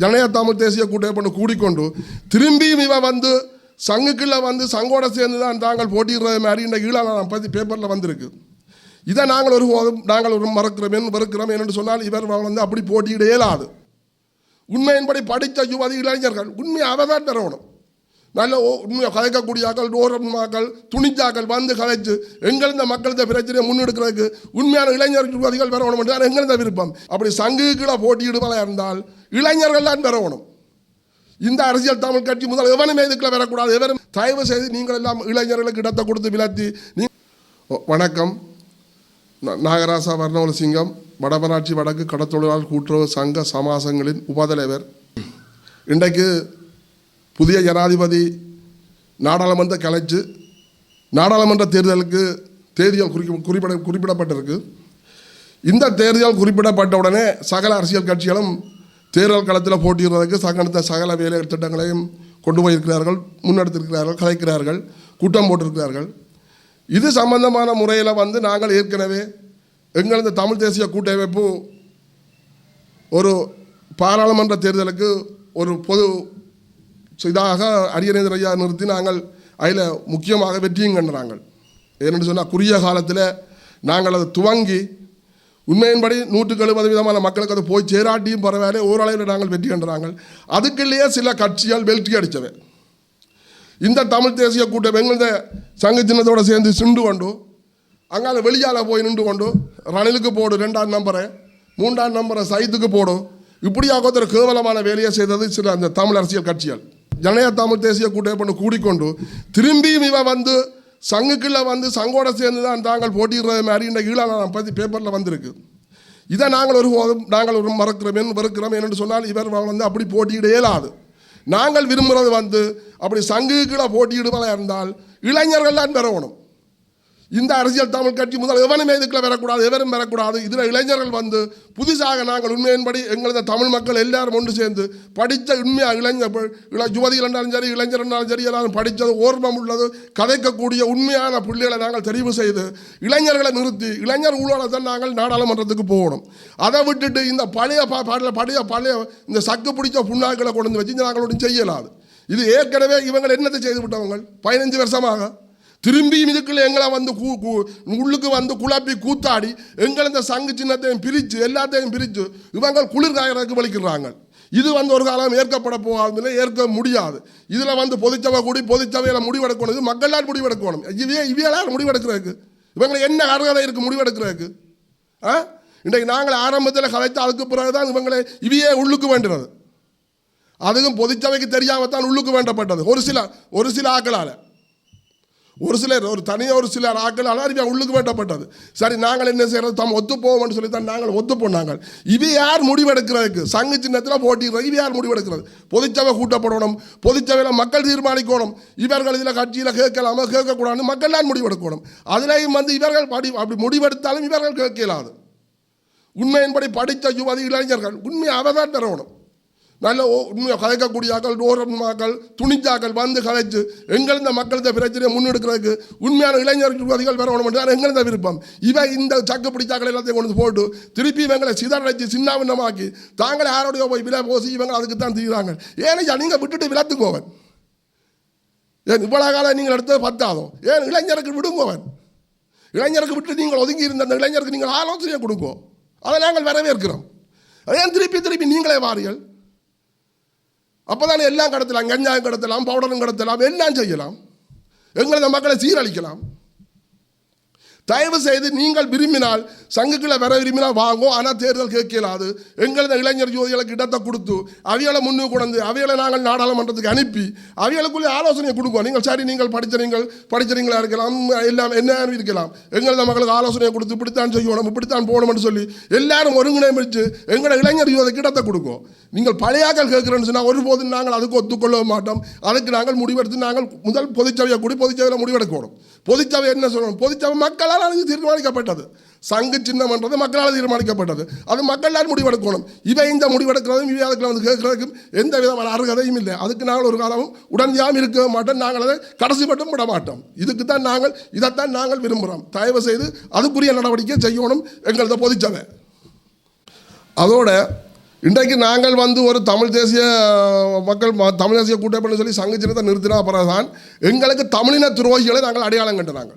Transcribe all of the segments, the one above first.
ஜனநாயக தமிழ் தேசிய கூட்டமைப்பு கூடிக்கொண்டு திரும்பியும் இவன் வந்து சங்குக்குள்ளே வந்து சங்கோட சேர்ந்து தான் தாங்கள் போட்டிடுறது மாதிரி இந்த ஈழாளம் பற்றி பேப்பரில் வந்திருக்கு. இதை நாங்கள் ஒரு நாங்கள் ஒரு மறக்கிறோம் மறுக்கிறோம் என்று சொன்னால் இவர் வந்து அப்படி போட்டியிட இயலாது உண்மையின்படி படித்த யுவதி இளைஞர்கள் உண்மையை அவ தான் பெறணும் நல்ல ஓ- உண்மையை கதைக்கக்கூடியாக்கள் டோரன்மாக்கள் துணிச்சாக்கள் வந்து கதைச்சு எங்களந்த மக்கள்கிட்ட பிரச்சனையை முன்னெடுக்கிறதுக்கு உண்மையான இளைஞர் யுவதிகள் பெறணும் என்றால் எங்களது விருப்பம்? அப்படி சங்குகளை போட்டியிடுவதாக இருந்தால் இளைஞர்கள் தான் பெறணும். இந்த அரசியல் தமிழ் கட்சி முதல் எவனுமே இதுக்குள்ள வரக்கூடாது. எவரும் தயவு செய்து நீங்கள் எல்லாம் இளைஞர்களுக்கு இடத்தை கொடுத்து விலத்தி நீ வணக்கம். நாகராசா வர்ணவல சிங்கம் வடமராட்சி வடக்கு கடத்தொழிலாளர் கூட்டுறவு சங்க சமாசங்களின் உபதலைவர். இன்றைக்கு புதிய ஜனாதிபதி நாடாளுமன்ற கலைச்சு நாடாளுமன்ற தேர்தலுக்கு தேதியால் குறி குறிப்பிட குறிப்பிடப்பட்டிருக்கு. இந்த தேர்தல் குறிப்பிடப்பட்ட உடனே சகல அரசியல் கட்சிகளும் தேர்தல் களத்தில் போட்டியிடுவதற்கு சகலத்த சகல வேலை திட்டங்களையும் கொண்டு போயிருக்கிறார்கள் முன்னெடுத்திருக்கிறார்கள் கலைக்கிறார்கள் கூட்டம் போட்டிருக்கிறார்கள். இது சம்பந்தமான முறையில் வந்து நாங்கள் ஏற்கனவே எங்களது தமிழ் தேசிய கூட்டமைப்பு ஒரு பாராளுமன்ற தேர்தலுக்கு ஒரு பொது ஸோ இதாக அரியநேந்திர ஐயா நிறுத்தி நாங்கள் அதில் முக்கியமாக வெற்றியும் கண்டுறாங்க ஏன்னு சொன்னால் குறுகிய காலத்தில் நாங்கள் அதை துவங்கி உண்மையின்படி நூற்றுக்கு எழுபது விதமான மக்களுக்கு அது போய் சேராட்டியும் பரவாயில்ல ஓரளவில் நாங்கள் வெற்றி கண்டுறாங்க அதுக்குள்ளேயே சில கட்சிகள் வெற்றி அடித்தவை. இந்த தமிழ் தேசிய கூட்டம் எங்களது சங்க சின்னத்தோடு சேர்ந்து சிண்டு கொண்டு அங்கால வெளியால் போய் நின்று கொண்டு ரணிலுக்கு போடு ரெண்டாம் நம்பரை மூன்றாம் நம்பரை சைத்துக்கு போடும் இப்படியாக ஒரு கேவலமான வேலையை செய்தது சில அந்த தமிழ் அரசியல் கட்சிகள். ஜனநாயக தமிழ் தேசிய கூட்டமைப்பு கூடிக்கொண்டு திரும்பியும் இவன் வந்து சங்குக்குள்ளே வந்து சங்கோட சேர்ந்து தான் தாங்கள் போட்டிடுறது மாதிரி இந்த ஈழம் பற்றி பேப்பரில் வந்திருக்கு. இதை நாங்கள் ஒரு நாங்கள் ஒரு மறக்கிறோம் வெறுக்கிறோம் என்று சொன்னால் இவர் வந்து அப்படி போட்டியிட இயலாது நாங்கள் விரும்புகிறது வந்து அப்படி சங்குக்குள்ளே போட்டியிடுவதாக இருந்தால் இளைஞர்கள் தான் பெறணும். இந்த அரசியல் தமிழ் கட்சி முதல் எவனுமே இதுக்குள்ள வரக்கூடாது எவரும் வரக்கூடாது. இதில் இளைஞர்கள் வந்து புதுசாக நாங்கள் உண்மையின்படி எங்களது தமிழ் மக்கள் எல்லாரும் ஒன்று சேர்ந்து படித்த உண்மையாக இளைஞர் இள யுவதிகள் என்றாலும் சரி இளைஞர் என்றாலும் சரி எல்லாரும் படித்தது ஓர்மம் உள்ளது கதைக்கக்கூடிய உண்மையான புள்ளிகளை நாங்கள் தெரிவு செய்து இளைஞர்களை நிறுத்தி இளைஞர் ஊழலத்தை நாங்கள் நாடாளுமன்றத்துக்கு போகணும். அதை விட்டுட்டு இந்த பழைய பா பழைய பழைய பழைய இந்த சக்கு பிடிச்ச புண்ணாக்களை கொண்டு வந்து வச்சு நாங்கள் ஒன்றும் செய்யலாது. இது ஏற்கனவே இவங்க என்னத்தை செய்து விட்டவங்க? பதினஞ்சு வருஷமாக திரும்பியும் இதுக்குள்ள எங்களை வந்து கூ கூ உள்ளுக்கு வந்து குழப்பி கூத்தாடி எங்களை இந்த சங்கு சின்னத்தையும் பிரித்து எல்லாத்தையும் பிரித்து இவங்க குளிர்காயறதுக்கு வலிக்கிறாங்க. இது வந்து ஒரு காலம் ஏற்கப்பட போகாதுன்னு ஏற்க முடியாது. இதில் வந்து பொதுச்சபை கூடி பொதுச்சபையில் முடிவெடுக்கணும். இது மக்களால் முடிவெடுக்கணும். இவையே இவையெல்லாம் முடிவெடுக்கிறதுக்கு. இவங்களை என்ன அருகதை இருக்குது முடிவெடுக்கிறதுக்கு? ஆ? இன்றைக்கு நாங்கள் ஆரம்பத்தில் கலைத்து அதுக்கு பிறகு தான் இவங்களை இவையே உள்ளுக்கு வேண்டுறது அதுவும் பொதுச்சபைக்கு தெரியாமத்தான் உள்ளுக்கு வேண்டப்பட்டது. ஒரு சில ஒரு சில ஆக்களால். ஒரு சிலர் ஒரு தனியாக ஒரு சிலர் ஆட்கள் அறிவியா உள்ளுக்கு வேட்டப்பட்டது. சரி நாங்கள் என்ன செய்கிறது தம் ஒத்து போவோம்னு சொல்லி தான் நாங்கள் ஒத்து போனாங்க இது யார் முடிவெடுக்கிறதுக்கு? சங்கு சின்னத்தில் போட்டிடுறது இது யார் முடிவெடுக்கிறது? பொதுச்சபை கூட்டப்படணும் பொதுச்சபையில் மக்கள் தீர்மானிக்கணும். இவர்கள் இதில் கட்சியில் கேட்கலாமா கேட்கக்கூடாதுன்னு மக்கள் தான் முடிவெடுக்கணும். அதிலேயும் வந்து இவர்கள் படி அப்படி முடிவெடுத்தாலும் இவர்கள் கேட்கலாது. உண்மையின்படி படித்த யுவதி இளைஞர்கள் உண்மையை அவ தான் பெறணும். நல்ல ஓ- உண்மையை கதைக்கக்கூடியாக்கள் டோரன்மாக்கள் துணிச்சாக்கள் வந்து கதைச்சு எங்களந்த மக்களது பிரச்சனையை முன்னெடுக்கிறதுக்கு உண்மையான இளைஞர் யுவதிகள் பெறணும் என்றால் எங்களது விருப்பம். இவன் இந்த சக்கு பிடிச்சாக்கள் எல்லாத்தையும் கொண்டு போட்டு திருப்பி இவங்களை சிதறடைச்சு சின்னாவின்னமாக்கி தாங்களே யாரோடையோ போய் விலை போசி இவங்க அதுக்கு தான் தீர்றாங்க ஏனையா நீங்கள் விட்டுட்டு விலத்துக்கோவன். ஏன் இவ்வளோ காலம் நீங்கள் எடுத்தது பத்தாதோ? ஏன் இளைஞருக்கு விடுங்கோவன்? இளைஞருக்கு விட்டு நீங்கள் ஒதுங்கி இருந்த அந்த இளைஞருக்கு நீங்கள் ஆலோசனையை கொடுங்கோ. அதை நாங்கள் வரவேற்கிறோம். ஏன் திருப்பி திருப்பி நீங்களே வாரியல் அப்போதானே எல்லாம் கடத்தலாம் கஞ்சாயம் கடத்தலாம் பவுடரும் கடத்தலாம் எல்லாம் செய்யலாம். எங்களது மக்களை சீரழிக்கலாம். தயவு செய்து நீங்கள் விரும்பினால் சங்குக்களை வர விரும்பினால் வாங்கும் ஆனால் தேர்தல் கேட்கலாது. எங்களது இளைஞர் ஜோதிகளுக்கு இடத்தை கொடுத்து அவைகளை முன்னு கொண்டு அவைகளை நாங்கள் நாடாளுமன்றத்துக்கு அனுப்பி அவைகளுக்குள்ளே ஆலோசனை கொடுப்போம் நீங்கள் சரி நீங்கள் படித்த நீங்கள் இருக்கலாம் எல்லாம் என்ன இருக்கலாம். எங்களது மக்களுக்கு ஆலோசனை கொடுத்து இப்படித்தான் செய்யணும் இப்படித்தான் போகணும்னு சொல்லி எல்லாரும் ஒருங்கிணைமிச்சு எங்களோட இளைஞர் ஜோதி இடத்தை கொடுக்கும் நீங்கள் பழையாக்கள் கேட்குறேன்னு சொன்னால் ஒருபோதும் நாங்கள் அதுக்கு ஒத்துக்கொள்ள மாட்டோம். அதுக்கு நாங்கள் முடிவெடுத்து நாங்கள் முதல் பொதுச்சபையை கூடி பொதுச்சபையில் முடிவெடுக்கணும் பொதுச்சபை என்ன சொல்லணும்? பொதுச்சபை மக்களால் அது தீர்மானிக்கப்பட்டது. சங்கு சின்னம்ன்றது மக்களால் தீர்மானிக்கப்பட்டது. அது மக்களால் முடிவெடுக்கணும். இவை இந்த முடிவெடுக்கிறதும் இவை அதுக்கு வந்து கேட்கறதுக்கும் எந்த விதமான அருகதையும் இல்லை. அதுக்கு நாங்கள் ஒரு காலமும் உடனடியாக இருக்க மாட்டோம். நாங்கள் அதை கடைசி மட்டும் விட மாட்டோம். இதுக்கு தான் நாங்கள் இதைத்தான் நாங்கள் விரும்புகிறோம் தயவு செய்து அதுக்குரிய நடவடிக்கை செய்யணும் எங்களது பொதுச்சபை. அதோட இன்றைக்கு நாங்கள் வந்து ஒரு தமிழ் தேசிய மக்கள் ம- தமிழ் தேசிய கூட்டமைப்புன்னு சொல்லி சங்க சின்னத்தை நிறுத்தினா பிறகுதான் எங்களுக்கு தமிழின துரோகிகளை நாங்கள் அடையாளம் கண்டுனாங்க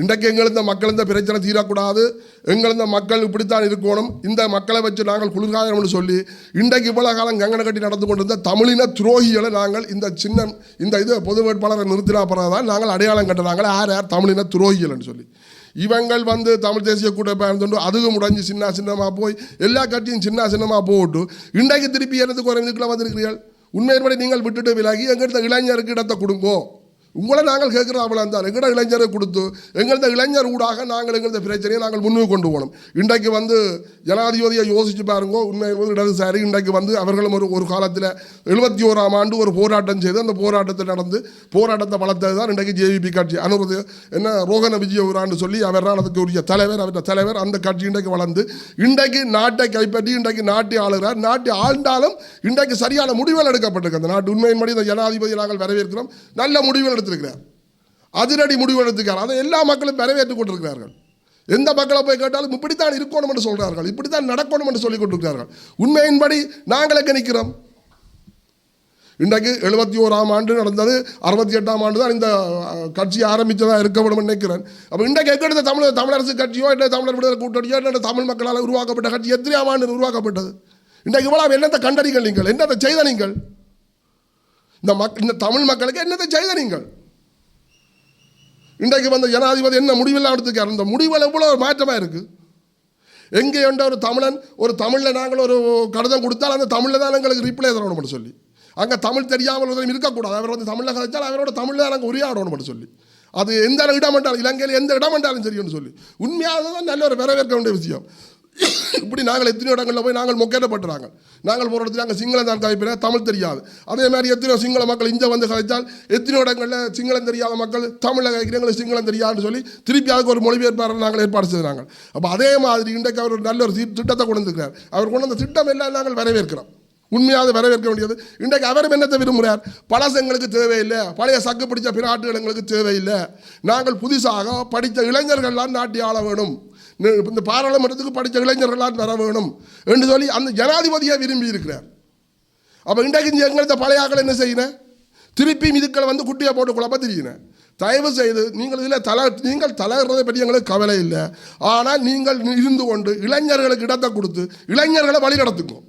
இன்றைக்கு எங்கள் இந்த மக்கள் இந்த பிரச்சனை தீரக்கூடாது. எங்கள் இந்த மக்கள் இப்படித்தான் இருக்கணும். இந்த மக்களை வச்சு நாங்கள் குளிர்காயம்னு சொல்லி இன்றைக்கு இவ்வளோ காலம் கங்கனை கட்டி நடந்து கொண்டிருந்த தமிழின துரோகிகளை நாங்கள் இந்த சின்ன இந்த இது பொது வேட்பாளரை நிறுத்தினா பிறகுதான் நாங்கள் அடையாளம் கட்டுறாங்க யார் யார் தமிழின துரோகிகள்னு சொல்லி. இவங்கள் வந்து தமிழ் தேசிய கூட்டமைப்பு அதுவும் முடஞ்சு சின்ன சின்னமாக போய் எல்லா கட்சியும் சின்ன சின்னமாக போட்டு இன்றைக்கு திருப்பி எனக்கு ஒரு வந்திருக்கிறீர்கள்? உண்மையின்படி நீங்கள் விட்டுட்டு விலகி எங்கிட்ட இளைஞருக்கு இடத்தை கொடுங்கோ. உங்களை நாங்கள் கேட்குறாமல் தான் எங்கள்ட இளைஞரை கொடுத்து எங்களது இளைஞர் ஊடாக நாங்கள் எங்களது பிரச்சனையை நாங்கள் முன்னுக்கு கொண்டு போகணும். இன்றைக்கு வந்து ஜனாதிபதியை யோசிச்சு பாருங்க உண்மை வந்து இடதுசாரி இன்றைக்கு வந்து அவர்களும் ஒரு ஒரு காலத்தில் எழுபத்தி ஓராம் ஆண்டு ஒரு போராட்டம் செய்து அந்த போராட்டத்தில் நடந்து போராட்டத்தை வளர்த்தது தான் இன்றைக்கு ஜேவிபி கட்சி. அனுமதி என்ன ரோகன விஜயவரான்னு சொல்லி அவர் அதுக்கு உரிய தலைவர் அவருடைய தலைவர். அந்த கட்சி இன்றைக்கு வளர்ந்து இன்றைக்கு நாட்டை கைப்பற்றி இன்றைக்கு நாட்டை ஆளுகிறார். நாட்டை ஆழ்ந்தாலும் இன்றைக்கு சரியான முடிவுகள் எடுக்கப்பட்டிருக்கு. அந்த நாட்டு உண்மையின்படி இந்த ஜனாதிபதி நாங்கள் வரவேற்கிறோம். நல்ல முடிவுகள் எடுத்திருக்கிறார். அதிரடி முடிவு எடுத்திருக்கார். அதை எல்லா மக்களும் வரவேற்றுக் கொண்டிருக்கிறார்கள். எந்த மக்களை போய் கேட்டாலும் இப்படித்தான் இருக்கணும் என்று சொல்கிறார்கள் இப்படித்தான் நடக்கணும் என்று சொல்லிக் கொண்டிருக்கிறார்கள். உண்மையின்படி நாங்களே எங்கே நிற்கிறோம் இன்றைக்கு எழுபத்தி ஓராம் ஆண்டு நடந்தது அறுபத்தி எட்டாம் ஆண்டு தான் இந்த கட்சி ஆரம்பித்ததாக இருக்க வேண்டும் நினைக்கிறேன். அப்போ இன்றைக்கு எங்கிட்ட தமிழ் தமிழரசு கட்சியோ இல்லை தமிழர் விடுதலை கூட்டணியோ இல்லை தமிழ் மக்களால் உருவாக்கப்பட்ட கட்சி எத்தனையாம் ஆண்டு உருவாக்கப்பட்டது? இன்றைக்கு இவ்வளவு என்னத்தை கண்டறிகள் நீங்கள்? என்னத்தை செய்த நீங்கள்? இந்த மக் இந்த தமிழ் மக்களுக்கு என்னத்தை செய்த நீங்கள் இன்றைக்கு வந்த ஜனாதிபதி என்ன முடிவெல்லாம் எடுத்துக்கார் இந்த முடிவில் எவ்வளோ மாற்றமாக இருக்குது எங்கே என்ற ஒரு தமிழன் ஒரு தமிழில் நாங்கள் ஒரு கடிதம் கொடுத்தால் அந்த தமிழில் தான் எங்களுக்கு ரிப்ளை தரணும் சொல்லி. அங்கே தமிழ் தெரியாமல் இருக்கக்கூடாது. அவர் வந்து தமிழில் கதைச்சால் அவரோட தமிழில் தான் நாங்கள் உரையாடணும் சொல்லி. அது எந்த இடம் என்றாலும் இலங்கையில் எந்த இடம் என்றாலும் சரின்னு சொல்லி. உண்மையாக தான் நல்ல ஒரு வரவேற்க வேண்டிய விஷயம். இப்படி நாங்கள் எத்தனையோ இடங்களில் போய் நாங்கள் மொக்கேட்டப்பட்டுறாங்க நாங்கள் போகிற இடத்துல நாங்கள் சிங்களம் தான் கதைப்பின தமிழ் தெரியாது. அதே மாதிரி எத்தனையோ சிங்கள மக்கள் இங்கே வந்து கதைச்சால் எத்தனையோ இடங்களில் சிங்களம் தெரியாத மக்கள் தமிழில் கதைக்கிற சிங்களம் தெரியாதுன்னு சொல்லி திருப்பி அதுக்கு ஒரு மொழிபெயர்ப்பாளர் நாங்கள் ஏற்பாடு செய்கிறாங்க. அப்போ அதே மாதிரி இன்றைக்கு அவர் ஒரு நல்ல ஒரு திட்டத்தை கொண்டு வந்திருக்கிறார். அவர் கொண்டு வந்த திட்டம் எல்லாம் நாங்கள் வரவேற்கிறோம். உண்மையாக வரவேற்க வேண்டியது. இன்றைக்கு அவரும் என்னத்தை விரும்புகிறார்? பழசங்களுக்கு தேவையில்லை. பழைய சக்கு பிடிச்ச பிராட்டுகள் எங்களுக்கு தேவையில்லை. நாங்கள் புதுசாக படித்த இளைஞர்கள்லாம் நாட்டி ஆள வேணும். இந்த பாராளுமன்றத்துக்கு படித்த இளைஞர்களாக வர வேணும் என்று சொல்லி அந்த ஜனாதிபதியை விரும்பி இருக்கிறார் அப்போ இன்றைக்கு எங்கள்கிட்ட பழைய ஆக்கள் என்ன செய்யணும் திருப்பி இதுக்களை வந்து குட்டியை போட்டு குழப்ப தெரியினேன் தயவு செய்து நீங்கள் இதில் தலை நீங்கள் தலைகிறதை பற்றி எங்களுக்கு கவலை இல்லை. ஆனால் நீங்கள் இருந்து கொண்டு இளைஞர்களுக்கு இடத்தை கொடுத்து இளைஞர்களை வழி நடத்துக்கும்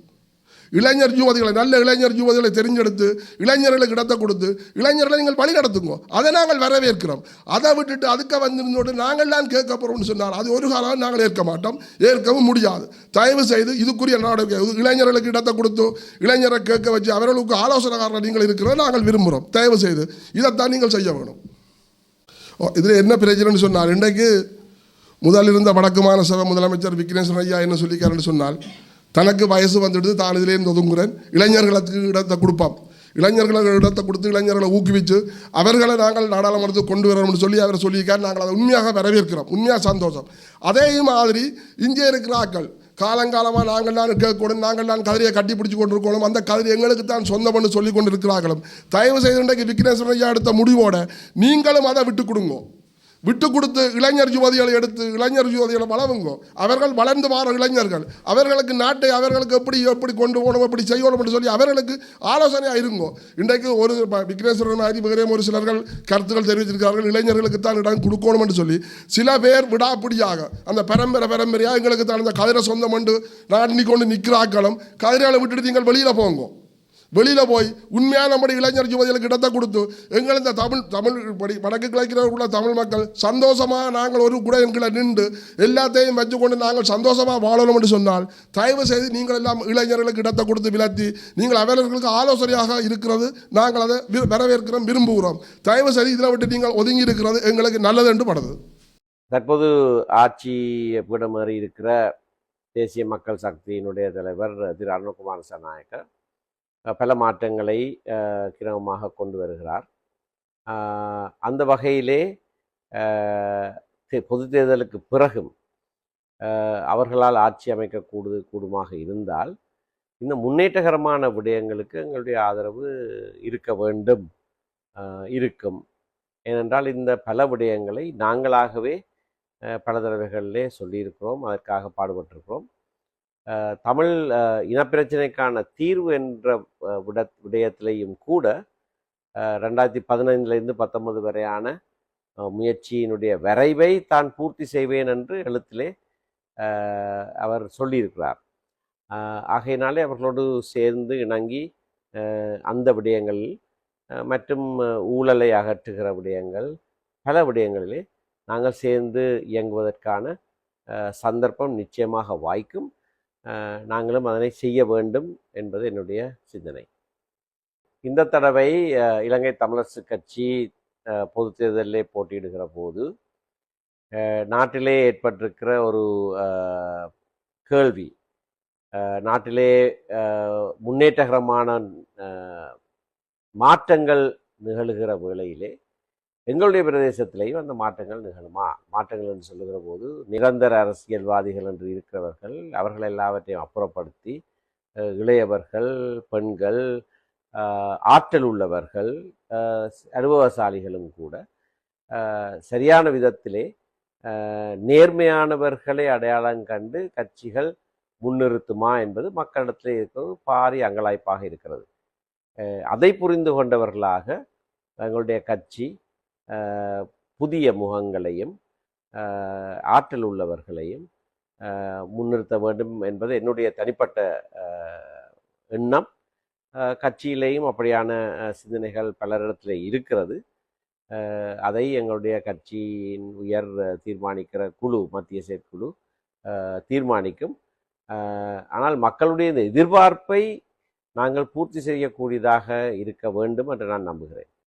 இளைஞர் யுவதிகளை நல்ல இளைஞர் யுவதிகளை தெரிஞ்செடுத்து இளைஞர்களுக்கு இடத்தை கொடுத்து இளைஞர்களை நீங்கள் வழி நடத்துங்க. அதை நாங்கள் வரவேற்கிறோம். அதை விட்டுட்டு அதுக்கு வந்திருந்தோடு நாங்கள் தான் கேட்க போகிறோம்னு சொன்னார். அது ஒரு காலம் நாங்கள் ஏற்க மாட்டோம். ஏற்கவும் முடியாது. தயவு செய்து இதுக்குரிய நடவடிக்கை இளைஞர்களுக்கு இடத்தை கொடுத்து இளைஞரை கேட்க வச்சு அவர்களுக்கு ஆலோசனைக்காரர் நீங்கள் இருக்கிறத நாங்கள் விரும்புகிறோம் தயவு செய்து இதைத்தான் நீங்கள் செய்ய வேணும். இதில் என்ன பிரச்சனைன்னு சொன்னார்? இன்றைக்கு முதல் இருந்த வடக்கு மாநசபை முதலமைச்சர் விக்னேஸ்வரன் ஐயா என்ன சொல்லிக்காருன்னு சொன்னால் தனக்கு வயசு வந்துடுது தான் இதிலேருந்து ஒதுங்குறேன். இளைஞர்களுக்கு இடத்தை கொடுப்பான். இளைஞர்களுக்கு இடத்தை கொடுத்து இளைஞர்களை ஊக்குவித்து அவர்களை நாங்கள் நாடாளுமன்றத்துக்கு கொண்டு வரணும்னு சொல்லி அவர் சொல்லியிருக்கார். நாங்கள் அதை உண்மையாக வரவேற்கிறோம். உண்மையாக சந்தோஷம். அதே மாதிரி இங்கே இருக்கிற ஆக்கள் காலங்காலமாக நாங்கள் தான் கேட்கக்கூடும் நாங்கள் தான் கதிரியை கட்டி பிடிச்சி கொண்டிருக்கணும் அந்த கதிரி எங்களுக்கு தான் சொந்தம்னு சொல்லி கொண்டு இருக்கிறார்களும் தயவு செய்து இன்றைக்கு விக்னேஸ்வரையா எடுத்த முடிவோட நீங்களும் அதை விட்டு கொடுங்க. விட்டு கொடுத்து இளைஞர் யுவதிகளை எடுத்து இளைஞர் யுவதிகளை வளவுங்க. அவர்கள் வளர்ந்து வார இளைஞர்கள். அவர்களுக்கு நாட்டை அவர்களுக்கு எப்படி எப்படி கொண்டு போகணும் எப்படி செய்யணும் சொல்லி அவர்களுக்கு ஆலோசனையாக இருங்கோ. இன்றைக்கு ஒரு விக்னேஸ்வரன் மாதிரி வேறே ஒரு சிலர்கள் கருத்துக்கள் தெரிவித்திருக்கிறார்கள். இளைஞர்களுக்கு தான் இடம் கொடுக்கணும் என்று சொல்லி சில பேர் விடாப்பிடியாக அந்த பரம்பரை பரம்பரையாக எங்களுக்கு தான் அந்த கதிரை சொந்தம் என்று நான் கொண்டு நிற்கிறாக்களும் கதிரையால் விட்டுட்டு நீங்கள் வெளியில் போங்கோ. வெளியில் போய் உண்மையாக நம்முடைய இளைஞர் யுவதிகளுக்கு இடத்தை கொடுத்து எங்கள் இந்த தமிழ் தமிழ் படி வடக்கு கிழக்கில் உள்ள தமிழ் மக்கள் சந்தோஷமாக நாங்கள் ஒரு கூட எங்களை நின்று எல்லாத்தையும் வச்சுக்கொண்டு நாங்கள் சந்தோஷமாக வாழணும் என்று சொன்னால் தயவு செய்து நீங்கள் எல்லாம் இளைஞர்களுக்கு இடத்தை கொடுத்து விலத்தி நீங்கள் அவர்களுக்கு ஆலோசனையாக இருக்கிறது நாங்கள் அதை வரவேற்கிறோம் விரும்புகிறோம். தயவு செய்து இதில் விட்டு நீங்கள் ஒதுங்கி இருக்கிறது எங்களுக்கு நல்லது என்று படுது. தற்போது ஆட்சி பீடமேறி இருக்கிற தேசிய மக்கள் சக்தியினுடைய தலைவர் திரு அருணகுமார் சனாயக்கர் பல மாற்றங்களை கிரமமாக கொண்டு வருகிறார். அந்த வகையிலே தே- பொது தேர்தலுக்கு பிறகும் அவர்களால் ஆட்சி அமைக்க கூடு கூடுமாக இருந்தால் இந்த முன்னேற்றகரமான விடயங்களுக்கு எங்களுடைய ஆதரவு இருக்க வேண்டும் இருக்கும். ஏனென்றால் இந்த பல விடயங்களை நாங்களாகவே பல தடவைகளிலே சொல்லியிருக்கிறோம் அதற்காக பாடுபட்டிருக்கிறோம். தமிழ் இனப்பிரச்சனைக்கான தீர்வு என்ற விட விடயத்திலையும் கூட ரெண்டாயிரத்தி பதினைந்துலேருந்து பத்தொன்பது வரையான முயற்சியினுடைய வரைவை தான் பூர்த்தி செய்வேன் என்று எழுத்திலே அவர் சொல்லியிருக்கிறார். ஆகையினாலே அவர்களோடு சேர்ந்து இணங்கி அந்த விடயங்களில் மற்றும் ஊழலை அகற்றுகிற விடயங்கள் பல விடயங்களிலே நாங்கள் சேர்ந்து இயங்குவதற்கான சந்தர்ப்பம் நிச்சயமாக வாய்க்கும். நாங்களும் அதனை செய்ய வேண்டும் என்பது என்னுடைய சிந்தனை. இந்த தடவை இலங்கை தமிழரசு கட்சி பொது தேர்தலிலே போட்டியிடுகிற போது நாட்டிலே ஏற்பட்டிருக்கிற ஒரு கேள்வி நாட்டிலே முன்னேற்றகரமான மாற்றங்கள் நிகழுகிற வேளையிலே எங்களுடைய பிரதேசத்திலேயும் அந்த மாற்றங்கள் நிகழுமா? மாற்றங்கள் என்று சொல்லுகிற போது நிரந்தர அரசியல்வாதிகள் என்று இருக்கிறவர்கள் அவர்கள் எல்லாவற்றையும் அப்புறப்படுத்தி இளையவர்கள் பெண்கள் ஆற்றல் உள்ளவர்கள் அனுபவசாலிகளும் கூட சரியான விதத்திலே நேர்மையானவர்களை அடையாளம் கண்டு கட்சிகள் முன்னிறுத்துமா என்பது மக்களிடத்தில் இருக்கிறது பாரி அங்கலாய்ப்பாக இருக்கிறது. அதை புரிந்து கொண்டவர்களாக தங்களுடைய கட்சி புதிய முகங்களையும் ஆற்றல் உள்ளவர்களையும் முன்னிறுத்த வேண்டும் என்பது என்னுடைய தனிப்பட்ட எண்ணம். கட்சியிலேயும் அப்படியான சிந்தனைகள் பலரிடத்தில் இருக்கிறது. அதை எங்களுடைய கட்சியின் உயர் தீர்மானிக்கிற குழு மத்திய செயற்குழு தீர்மானிக்கும். ஆனால் மக்களுடைய இந்த எதிர்பார்ப்பை நாங்கள் பூர்த்தி செய்யக்கூடியதாக இருக்க வேண்டும் என்று நான் நம்புகிறேன்.